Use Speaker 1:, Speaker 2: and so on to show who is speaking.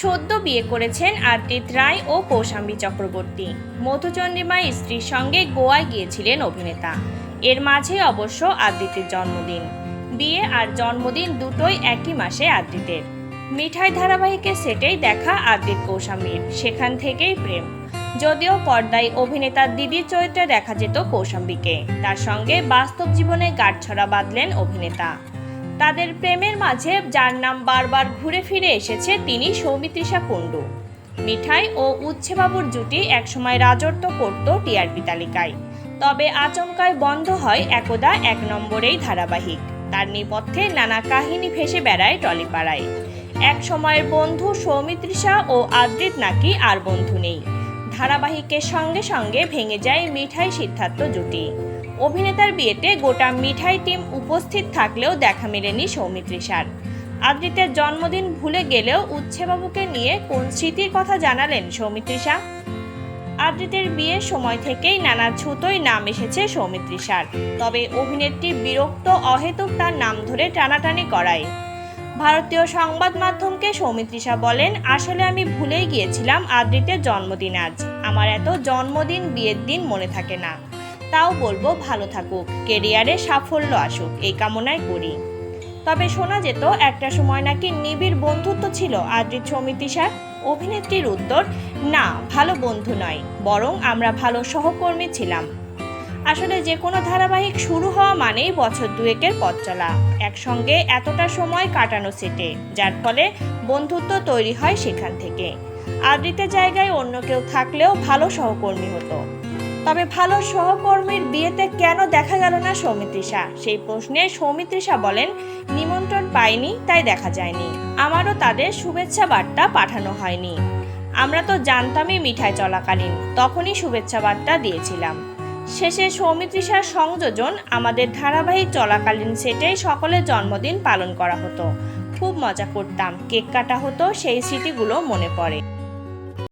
Speaker 1: সদ্য বিয়ে করেছেন আদ্রিত রায় ও কৌশাম্বী চক্রবর্তী। মধুচন্দ্রিমার স্ত্রীর সঙ্গে গোয়ায় গিয়েছিলেন অভিনেতা। এর মাঝে অবশ্য আদ্রিতের জন্মদিন। বিয়ে আর জন্মদিন দুটোই একই মাসে আদ্রিতের মিঠাই ধারাবাহিকের সেটেই দেখা আদ্রিত কৌশাম্বীর। সেখান থেকেই প্রেম। যদিও পর্দায় অভিনেতার দিদির চরিত্রে দেখা যেত কৌশাম্বীকে। তার সঙ্গে বাস্তব জীবনে গাঁটছড়া বাঁধলেন অভিনেতা। তাদের প্রেমের মাঝে যার নাম বারবার ঘুরে ফিরে এসেছে তিনি সৌমিত্রিষা কুণ্ডু। মিঠাই ও উচ্ছেবাবুর জুটি একসময় রাজত্ব করত টিআরপি তালিকায়। তবে আচমকায় বন্ধ হয় একদা এক নম্বরেই ধারাবাহিক। তার নেপথ্যে নানা কাহিনী ভেসে বেড়ায় টলিপাড়ায়। এক সময়ের বন্ধু সৌমিত্রিষা ও আদ্রিত নাকি আর বন্ধু নেই। ধারাবাহিকের সঙ্গে সঙ্গে ভেঙে যায় মিঠাই সিদ্ধার্থ জুটি। অভিনেতার বিয়েতে গোটা মিঠাই টিম উপস্থিত থাকলেও দেখা মেলেনি সৌমিত্রিষার আদ্রিতের জন্মদিন ভুলে গেলেও উচ্ছেবাবুকে নিয়ে কোন স্মৃতির কথা জানালেন সৌমিত্রিষা আদ্রিতের বিয়ের সময় থেকেই নানা ছুতোই নাম এসেছে সৌমিত্রিষার তবে অভিনেত্রী বিরক্ত, অহেতুক তার নাম ধরে টানাটানি করায়। ভারতীয় সংবাদ মাধ্যমকে সৌমিত্রিষা বলেন, আসলে আমি ভুলেই গিয়েছিলাম আদ্রিতের জন্মদিন আজ। আমার এত জন্মদিন, বিয়ের দিন মনে থাকে না। তাও বলব ভালো থাকুক, কেরিয়ারে সাফল্য আসুক, এই কামনাই করি। তবে শোনা যেত, একটা সময় নাকি নিবিড় বন্ধুত্ব ছিল আদ্রিত সৌমিত্রিষার অভিনেত্রীর উত্তর, না, ভালো বন্ধু নয়, বরং আমরা ভালো সহকর্মী ছিলাম। আসলে যে কোনো ধারাবাহিক শুরু হওয়া মানেই বছর দুয়েকের পথ চলা, একসঙ্গে এতটা সময় কাটানো সেটে, যার ফলে বন্ধুত্ব তৈরি হয় সেখান থেকে। আদ্রিতের জায়গায় অন্য কেউ থাকলেও ভালো সহকর্মী হতো। তবে ভালো সহকর্মীর বিয়েতে কেন দেখা গেল না সৌমিত্রিষা? সেই প্রশ্নে সৌমিত্রিষা বলেন, নিমন্ত্রণ পাইনি, তাই দেখা যায়নি। আমারও তাদের শুভেচ্ছা বার্তা পাঠানো হয়নি। আমরা তো জানতামই মিঠাই চলাকালীন, তখনই শুভেচ্ছা বার্তা দিয়েছিলাম। শেষে সৌমিত্রিষার সংযোজন আমাদের ধারাবাহিক চলাকালীন সেটেই সকলের জন্মদিন পালন করা হতো। খুব মজা করতাম, কেক কাটা হতো, সেই স্মৃতিগুলো মনে পড়ে।